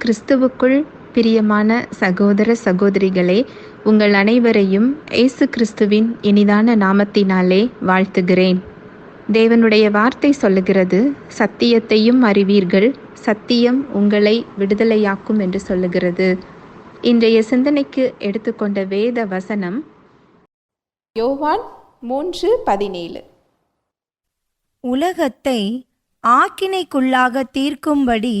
கிறிஸ்துவுக்குள் பிரியமான சகோதர சகோதரிகளே உங்கள் அனைவரையும் இயேசு கிறிஸ்துவின் இனிதான நாமத்தினாலே வாழ்த்துகிறேன். தேவனுடைய வார்த்தை சொல்லுகிறது சத்தியத்தையும் அறிவீர்கள் சத்தியம் உங்களை விடுதலையாக்கும் என்று சொல்லுகிறது. இன்றைய சிந்தனைக்கு எடுத்துக்கொண்ட வேத வசனம் யோவான் மூன்று பதினேழு. உலகத்தை ஆக்கினைக்குள்ளாக தீர்க்கும்படி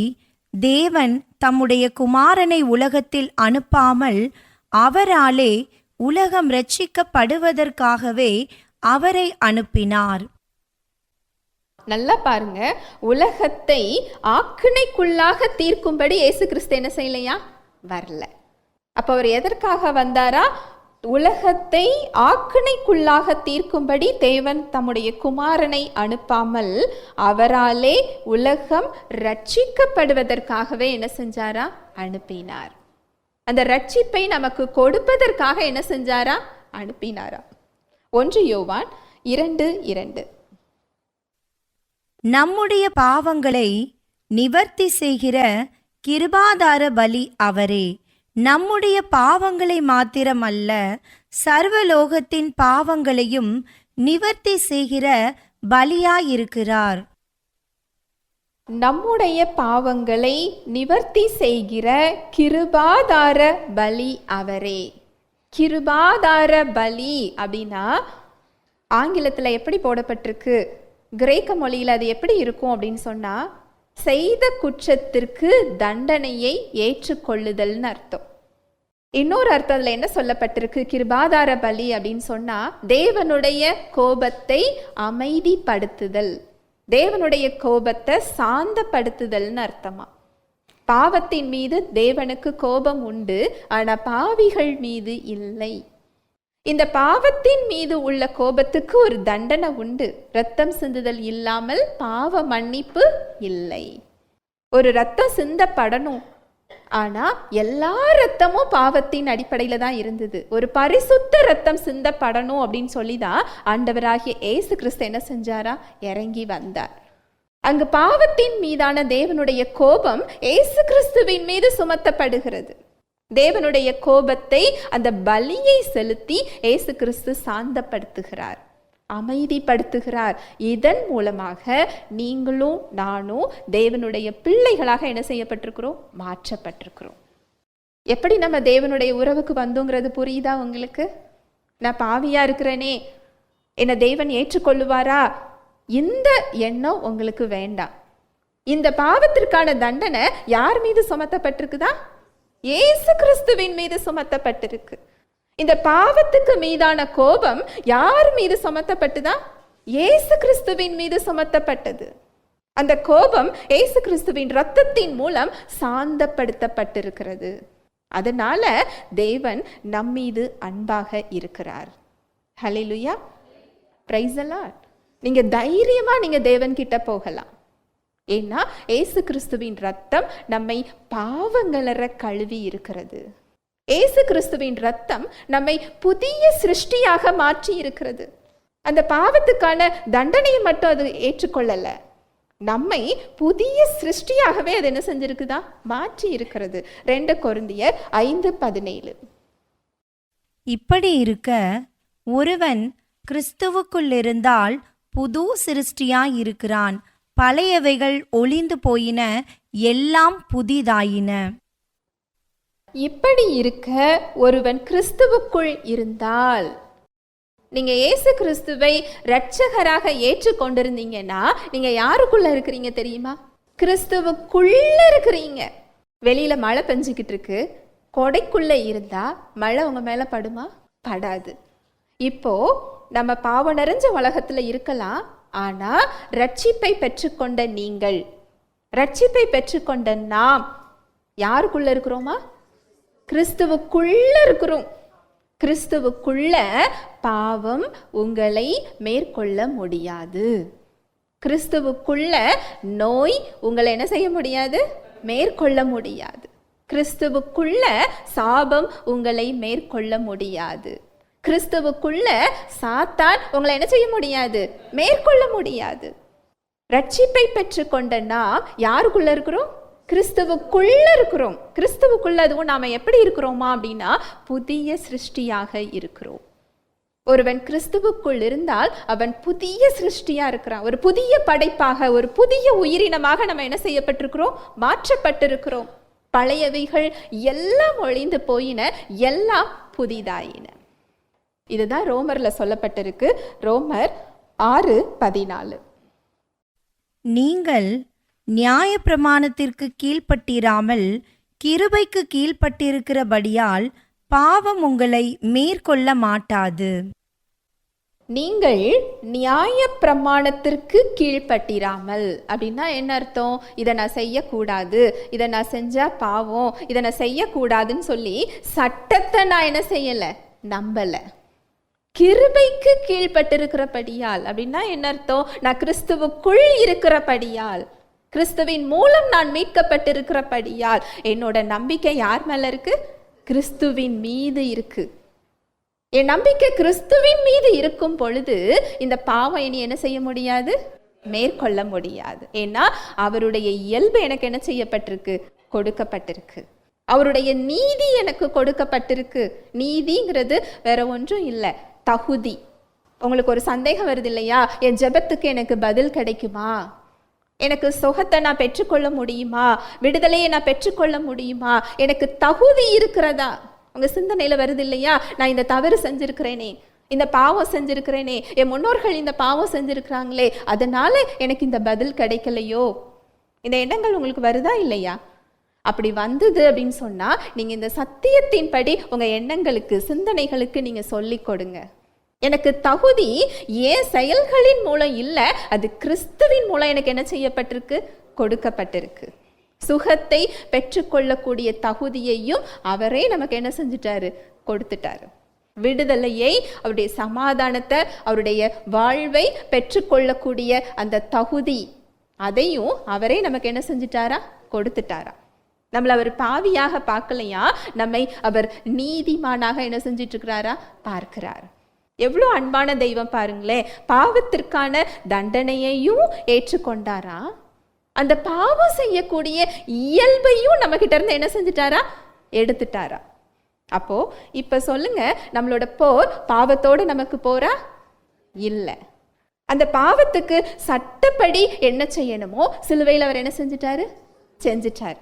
தேவன் தம்முடைய குமாரனை உலகத்தில் அனுப்பாமல் அவராலே உலகம் ரட்சிக்கப்படுவதற்காகவே அவரை அனுப்பினார். நல்லா பாருங்க. உலகத்தை ஆக்கினைக்குள்ளாக தீர்க்கும்படி இயேசு கிறிஸ்து என்ன செய்யலையா? வரல. அப்ப அவர் எதற்காக வந்தாரா? உலகத்தை ஆக்கினைக்குள்ளாக தீர்க்கும்படி தேவன் தம்முடைய குமாரனை அனுப்பாமல் அவராலே உலகம் ரட்சிக்கப்படுவதற்காகவே என்ன செஞ்சாரா? அனுப்பினார். அந்த ரட்சிப்பை நமக்கு கொடுப்பதற்காக என்ன செஞ்சாரா? அனுப்பினாரா? ஒன்று யோவான் இரண்டு இரண்டு. நம்முடைய பாவங்களை நிவர்த்தி செய்கிற கிருபாதார பலி அவரே. நம்முடைய பாவங்களை மாத்திரமல்ல சர்வலோகத்தின் பாவங்களையும் நிவர்த்தி செய்கிற பலியாயிருக்கிறார். நம்முடைய பாவங்களை நிவர்த்தி செய்கிற கிருபாதார பலி அவரே. கிருபாதார பலி அப்படின்னா ஆங்கிலத்தில் எப்படி போடப்பட்டிருக்கு? கிரேக்க மொழியில் அது எப்படி இருக்கும் அப்படின்னு சொன்னால் செய்த குற்றத்திற்கு தண்டனையை ஏற்றுக்கொள்ளுதல்னு அர்த்தம். இன்னொரு அர்த்தத்தில் என்ன சொல்லப்பட்டிருக்கு? கிருபாதார பலி அப்படின்னு சொன்னால் தேவனுடைய கோபத்தை அமைதிப்படுத்துதல். தேவனுடைய கோபத்தை சாந்தப்படுத்துதல்னு அர்த்தமா? பாவத்தின் மீது தேவனுக்கு கோபம் உண்டு ஆனால் பாவிகள் மீது இல்லை. இந்த பாவத்தின் மீது உள்ள கோபத்துக்கு ஒரு தண்டனை உண்டு. ரத்தம் சிந்துதல் இல்லாமல் பாவ மன்னிப்பு இல்லை. ஒரு ரத்தம் சிந்தப்படணும். ஆனா எல்லா ரத்தமும் பாவத்தின் அடிப்படையில தான் இருந்தது. ஒரு பரிசுத்த ரத்தம் சிந்தப்படணும் அப்படின்னு சொல்லி தான் ஆண்டவராகிய ஏசு கிறிஸ்து என்ன செஞ்சாரா? இறங்கி வந்தார். அங்கு பாவத்தின் மீதான தேவனுடைய கோபம் ஏசு கிறிஸ்துவின் மீது சுமத்தப்படுகிறது. தேவனுடைய கோபத்தை அந்த பலியை செலுத்தி ஏசு கிறிஸ்து சாந்தப்படுத்துகிறார் அமைதிப்படுத்துகிறார். இதன் மூலமாக நீங்களும் நானும் தேவனுடைய பிள்ளைகளாக என்ன செய்யப்பட்டிருக்கிறோம்? மாற்றப்பட்டிருக்கிறோம். எப்படி நம்ம தேவனுடைய உறவுக்கு வந்தோங்கிறது புரியுதா உங்களுக்கு? நான் பாவியா இருக்கிறேனே. என்னை தேவன் ஏற்றுக்கொள்ளுவாரா? இந்த எண்ணம் உங்களுக்கு வேண்டாம். இந்த பாவத்திற்கான தண்டனை யார் மீது சுமத்தப்பட்டிருக்குதா? இயேசு கிறிஸ்துவின் மீது சுமத்தப்பட்டிருக்கு. இந்த பாவத்துக்கு மீதான கோபம் யார் மீது சுமத்தப்பட்டுதா? இயேசு கிறிஸ்துவின் மீது சுமத்தப்பட்டது. அந்த கோபம் இயேசு கிறிஸ்துவின் ரத்தத்தின் மூலம் சாந்தப்படுத்தப்பட்டிருக்கிறது. அதனால தேவன் நம்மீது அன்பாக இருக்கிறார். ஹலிலுயா பிரைசலாட் நீங்க தைரியமா நீங்க தேவன் கிட்ட போகலாம். ஏன்னா ஏசு கிறிஸ்துவின் ரத்தம் நம்மை பாவங்களற கழுவி இருக்கிறது. ஏசு கிறிஸ்துவின் ரத்தம் நம்மை புதிய சிருஷ்டியாக மாற்றி இருக்கிறது. அந்த பாவத்துக்கான தண்டனையை மட்டும் அது ஏற்றுக்கொள்ளலை. நம்மை புதிய சிருஷ்டியாகவே அது என்ன செஞ்சிருக்குதா? மாற்றி இருக்கிறது. ரெண்டு கொருந்தியர் ஐந்து பதினேழு. இப்படி இருக்க ஒருவன் கிறிஸ்துவுக்குள் இருந்தால் புது சிருஷ்டியாயிருக்கிறான் பழையவைகள் ஒளிந்து போயின எல்லாம் புதிதாயின. இப்படி இருக்க ஒருவன் கிறிஸ்துவுக்குள் இருந்தால் நீங்க இயேசு கிறிஸ்துவை ரட்சகராக ஏற்றுக்கொண்டிருந்தீங்கன்னா நீங்க யாருக்குள்ள இருக்கிறீங்க தெரியுமா? கிறிஸ்துவுக்குள்ள இருக்கிறீங்க. வெளியில மழை பெஞ்சுக்கிட்டு இருக்கு. கொடைக்குள்ள இருந்தா மழை உங்க மேல படுமா? படாது. இப்போ நம்ம பாவ நிறைஞ்ச உலகத்துல இருக்கலாம் ஆனால் ரட்சிப்பை பெற்றுக்கொண்ட நீங்கள். ரட்சிப்பை பெற்றுக்கொண்ட நாம் யாருக்குள்ள இருக்கிறோமா? கிறிஸ்துவுக்குள்ள இருக்கிறோம். கிறிஸ்துவுக்குள்ள பாவம் உங்களை மேற்கொள்ள முடியாது. கிறிஸ்துவுக்குள்ள நோய் உங்களை என்ன செய்ய முடியாது? மேற்கொள்ள முடியாது. கிறிஸ்துவுக்குள்ள சாபம் உங்களை மேற்கொள்ள முடியாது. கிறிஸ்துவுக்குள்ள சாத்தான் உங்களை என்ன செய்ய முடியாது? மேற்கொள்ள முடியாது. ரட்சிப்பை பெற்றுக்கொண்ட நாம் யாருக்குள்ள இருக்கிறோம்? கிறிஸ்துவுக்குள்ள இருக்கிறோம். கிறிஸ்துவுக்குள்ள அதுவும் நாம எப்படி இருக்கிறோமா அப்படின்னா புதிய சிருஷ்டியாக இருக்கிறோம். ஒருவன் கிறிஸ்துவுக்குள் இருந்தால் அவன் புதிய சிருஷ்டியா இருக்கிறான். ஒரு புதிய படைப்பாக ஒரு புதிய உயிரினமாக நம்ம என்ன செய்யப்பட்டிருக்கிறோம்? மாற்றப்பட்டிருக்கிறோம். பழையவைகள் எல்லாம் ஒழிந்து போயின எல்லாம் புதிதாயின. இதுதான் ரோமர்ல சொல்லப்பட்டிருக்கு. ரோமர் ஆறு பதினாலு. நீங்கள் நியாயப்பிரமாணத்திற்கு கீழ்ப்பட்டிராமல் கிருபைக்கு கீழ்ப்பட்டிருக்கிறபடியால் பாவம் உங்களை மேற்கொள்ள மாட்டாது. நீங்கள் நியாய பிரமாணத்திற்கு கீழ்ப்பட்டிராமல். அப்படின்னா என்ன அர்த்தம்? இதை நான் செய்யக்கூடாது. இதை நான் செஞ்சா பாவம். இதை நான் செய்யக்கூடாதுன்னு சொல்லி சட்டத்தை நான் என்ன செய்யலை? நம்பலை. கிருபைக்கு கீழ்ப்பட்டிருக்கிறபடியால். அப்படின்னா என்ன அர்த்தம்? நான் கிறிஸ்துவுக்குள் இருக்கிறபடியால். கிறிஸ்துவின் மூலம் நான் மீட்கப்பட்டிருக்கிறபடியால். என்னோட நம்பிக்கை யார் மேல இருக்கு? கிறிஸ்துவின் மீது இருக்கு. என் நம்பிக்கை கிறிஸ்துவின் மீது இருக்கும் பொழுது இந்த பாவம் இனி என்ன செய்ய முடியாது? மேற்கொள்ள முடியாது. ஏன்னா அவருடைய இயல்பு எனக்கு என்ன செய்யப்பட்டிருக்கு? கொடுக்கப்பட்டிருக்கு. அவருடைய நீதி எனக்கு கொடுக்கப்பட்டிருக்கு. நீதிங்கிறது வேற ஒன்றும் இல்லை. தகுதி. உங்களுக்கு ஒரு சந்தேகம் வருது இல்லையா என் ஜெபத்துக்கு எனக்கு பதில் கிடைக்குமா? எனக்கு சுகத்தை நான் பெற்றுக்கொள்ள முடியுமா? விடுதலையை நான் பெற்றுக்கொள்ள முடியுமா? எனக்கு தகுதி இருக்கிறதா? உங்கள் சிந்தனையில் வருது இல்லையா நான் இந்த தவறு செஞ்சுருக்கிறேனே. இந்த பாவம் செஞ்சுருக்கிறேனே. என் முன்னோர்கள் இந்த பாவம் செஞ்சுருக்கிறாங்களே. அதனால எனக்கு இந்த பதில் கிடைக்கலையோ? இந்த எண்ணங்கள் உங்களுக்கு வருதா இல்லையா? அப்படி வந்தது அப்படின்னு சொன்னால் நீங்கள் இந்த சத்தியத்தின்படி உங்கள் எண்ணங்களுக்கு சிந்தனைகளுக்கு நீங்கள் சொல்லிக் கொடுங்க. எனக்கு தகுதி ஏன் செயல்களின் மூலம் இல்லை அது கிறிஸ்துவின் மூலம் எனக்கு என்ன செய்யப்பட்டிருக்கு? கொடுக்கப்பட்டிருக்கு. சுகத்தை பெற்றுக்கொள்ளக்கூடிய தகுதியையும் அவரே நமக்கு என்ன செஞ்சிட்டாரு? கொடுத்துட்டாரு. விடுதலையை அவருடைய சமாதானத்தை அவருடைய வாழ்வை பெற்றுக்கொள்ளக்கூடிய அந்த தகுதி அதையும் அவரே நமக்கு என்ன செஞ்சிட்டாரா? கொடுத்துட்டாரா. நம்மளை அவர் பாவியாக பார்க்கலையா? நம்மை அவர் நீதிமானாக என்ன செஞ்சிட்டு இருக்கிறாரா பார்க்கிறார். எவ்வளோ அன்பான தெய்வம் பாருங்களேன். பாவத்திற்கான தண்டனையையும் ஏற்றுக்கொண்டாரா? அந்த பாவம் செய்யக்கூடிய இயல்பையும் நம்ம இருந்து என்ன செஞ்சிட்டாரா? எடுத்துட்டாரா? அப்போ இப்போ சொல்லுங்க நம்மளோட போர் பாவத்தோட நமக்கு போறா? இல்லை. அந்த பாவத்துக்கு சட்டப்படி என்ன செய்யணுமோ சிலுவையில் அவர் என்ன செஞ்சிட்டாரு? செஞ்சிட்டாரு.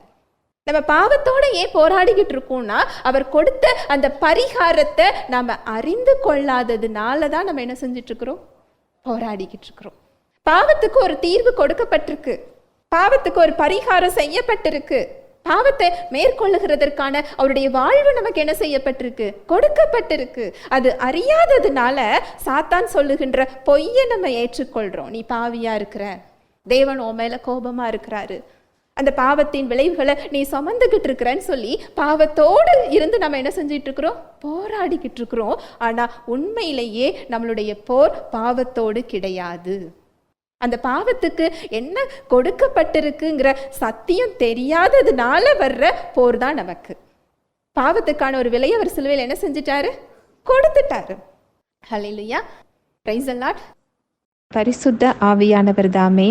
நம்ம பாவத்தோட ஏன் போராடிக்கிட்டு இருக்கோம்னா அவர் கொடுத்த அந்த பரிகாரத்தை நாம் அறிந்து கொள்ளாததுனால தான் நம்ம என்ன செஞ்சிட்ருக்குறோம் போராடிக்கிட்டு இருக்கிறோம். பாவத்துக்கு ஒரு தீர்வு கொடுக்கப்பட்டிருக்கு. பாவத்துக்கு ஒரு பரிகாரம் செய்யப்பட்டிருக்கு. பாவத்தை மேற்கொள்ளுகிறதற்கான அவருடைய வாழ்வு நமக்கு என்ன செய்யப்பட்டிருக்கு? கொடுக்கப்பட்டிருக்கு. அது அறியாததுனால சாத்தான் சொல்லுகின்ற பொய்யை நம்ம ஏற்றுக்கொள்கிறோம் நீ பாவியாக இருக்கிற? தேவன் உன் மேலே கோபமாக இருக்கிறாரு. அந்த பாவத்தின் விளைவுகளை நீ சுமந்துக்கிட்டு இருக்கிறேன்னு சொல்லி பாவத்தோடு இருந்து நம்ம என்ன செஞ்சிட்டு இருக்கிறோம்? போராடிக்கிட்டு இருக்கிறோம். ஆனால் உண்மையிலேயே நம்மளுடைய போர் பாவத்தோடு கிடையாது. அந்த பாவத்துக்கு என்ன கொடுக்கப்பட்டிருக்குங்கிற சத்தியம் தெரியாததுனால வர்ற போர் தான் நமக்கு. பாவத்துக்கான ஒரு விலையை அவர் சிலுவையில் என்ன செஞ்சிட்டாரு? கொடுத்துட்டாரு. ஹalleluya பிரைஸ் அல்லாட் பரிசுத்த ஆவியானவர் தாமே